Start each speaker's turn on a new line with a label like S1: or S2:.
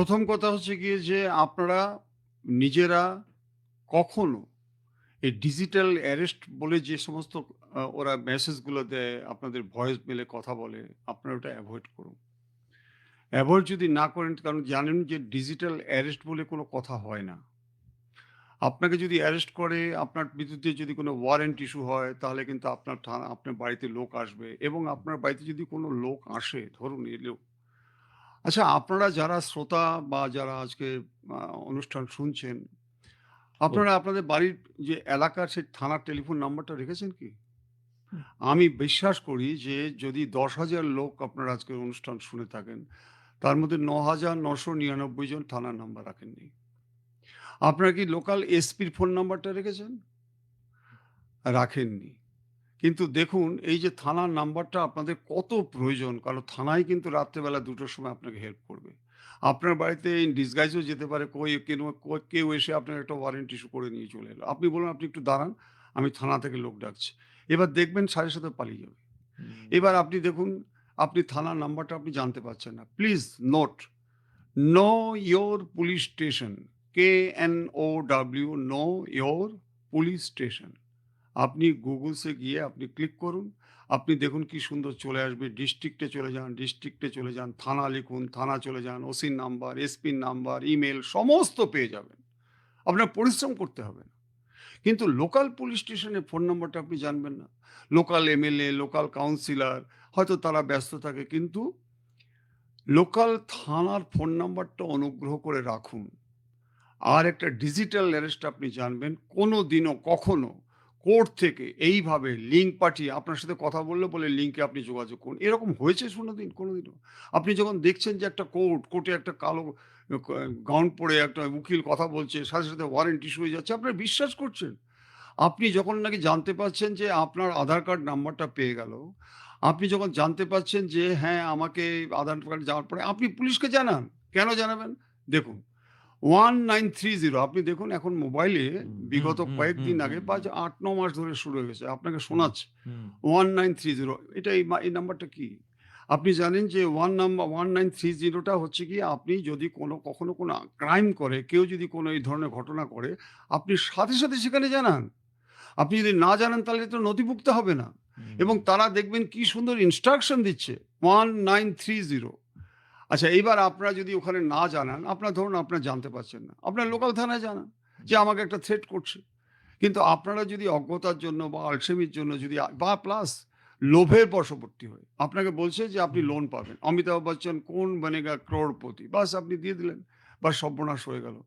S1: প্রথম কথা হচ্ছে গিয়ে যে আপনারা নিজেরা কখনো এই ডিজিটাল অ্যারেস্ট বলে যে সমস্ত ওরা মেসেজগুলো দেয়, আপনাদের ভয়েস মেলে কথা বলে, আপনারা ওটা অ্যাভয়েড করুন। অ্যাভয়েড যদি না করেন কারণ জানেন যে ডিজিটাল অ্যারেস্ট বলে কোনো কথা হয় না। আপনাকে যদি অ্যারেস্ট করে, আপনার বিরুদ্ধে যদি কোনো ওয়ারেন্ট ইস্যু হয়, তাহলে কিন্তু আপনার থানা আপনার বাড়িতে লোক আসবে এবং আপনার বাড়িতে যদি কোনো লোক আসে, ধরুন এলো আচ্ছা আপনারা যারা শ্রোতা বা যারা আজকে অনুষ্ঠান শুনছেন, আপনারা আপনাদের বাড়ির যে এলাকার সেই থানার টেলিফোন নাম্বারটা রেখেছেন কি? আমি বিশ্বাস করি যে যদি ১০,০০০ লোক আপনারা আজকের অনুষ্ঠান শুনে থাকেন, তার মধ্যে ৯,৯৯৯ জন থানার নাম্বার রাখেননি। আপনারা কি লোকাল এসপির ফোন নাম্বারটা রেখেছেন? রাখেননি। কিন্তু দেখুন এই যে থানার নাম্বারটা আপনাদের কত প্রয়োজন কারণ থানায় কিন্তু রাত্রেবেলা দুটোর সময় আপনাকে হেল্প করবে। আপনার বাড়িতে ইন ডিসগাইজও যেতে পারে কই কেন ক কেউ এসে আপনার একটা ওয়ারেন্ট ইস্যু করে নিয়ে চলে এলো। আপনি বলুন, "আপনি একটু দাঁড়ান, আমি থানা থেকে লোক ডাকছি।" এবার দেখবেন সাথে, সাথে পালিয়ে যাবে। এবার আপনি দেখুন, আপনি থানার নাম্বারটা আপনি জানতে পারছেন না। Please note, know your police station, K-N-O-W know your police station. আপনি গুগলসে গিয়ে আপনি ক্লিক করুন। আপনি দেখুন কি সুন্দর চলে আসবে। ডিস্ট্রিক্টে চলে যান, ডিস্ট্রিক্টে চলে যান, থানা লিখুন, থানা চলে যান, ওসির নাম্বার, এসপির নাম্বার, ইমেল সমস্ত পেয়ে যাবেন। আপনার পরিশ্রম করতে হবে না। কিন্তু লোকাল পুলিশ স্টেশনের ফোন নাম্বারটা আপনি জানবেন না। লোকাল এমএলএ, লোকাল কাউন্সিলর হয়তো তারা ব্যস্ত থাকে কিন্তু লোকাল থানার ফোন নাম্বারটা অনুগ্রহ করে রাখুন। আর একটা ডিজিটাল অ্যারেস্ট আপনি জানবেন কোনো দিনও কখনো কোর্ট থেকে এইভাবে লিঙ্ক পাঠিয়ে আপনার সাথে কথা বললে বলে লিঙ্কে আপনি যোগাযোগ করুন। এরকম হয়েছে কোনোদিন কোনোদিনও? আপনি যখন দেখছেন যে একটা কোর্ট, কোর্টে একটা কালো গাউন পরে একটা উকিল কথা বলছে, সাথে, সাথে ওয়ারেন্ট ইস্যু হয়ে যাচ্ছে, আপনারা বিশ্বাস করছেন? আপনি যখন নাকি জানতে পারছেন যে আপনার আধার কার্ড নাম্বারটা পেয়ে গেল, আপনি যখন জানতে পারছেন যে হ্যাঁ, আমাকে আধার কার্ড যাওয়ার পরে আপনি পুলিশকে জানান। কেন জানাবেন? দেখুন 1930 আপনি দেখুন এখন মোবাইলে বিগত কয়েকদিন আগে বা
S2: হুম।
S1: ৮-৯ মাস ধরে শুরু হয়ে গেছে। আপনাকে শোনাচ্ছে।
S2: হুম।
S1: 1930 এটা এই এই নাম্বারটা কি? আপনি জানেন যে one number one nine three জিরোটা হচ্ছে কি আপনি যদি কোনো কখনো কোনো ক্রাইম করে, কেউ যদি কোনো এই ধরনের ঘটনা করে, আপনি সাথে, সাথে সেখানে জানান। আপনি যদি না জানান তাহলে তো নথিভুক্ত হবে না। এবং তারা দেখবেন কি সুন্দর ইনস্ট্রাকশন দিচ্ছে 1930 আচ্ছা এইবার আপনারা যদি ওখানে না জানান, আপনার ধরুন আপনার জানতে পারছেন না। আপনার লোকাল থানায় জানান যে আমাকে একটা থ্রেট করছে। কিন্তু আপনারা যদি অজ্ঞতার জন্য বা আলসেমির জন্য যদি বা প্লাস লোভের বশবর্তী হয়ে আপনাকে বলছে যে আপনি লোন পাবেন। অমিতাভ বচ্চন কোন বনেগা ক্রোড়পতি। বাস আপনি দিয়ে দিলেন। বা সর্বনাশ হয়ে গেল।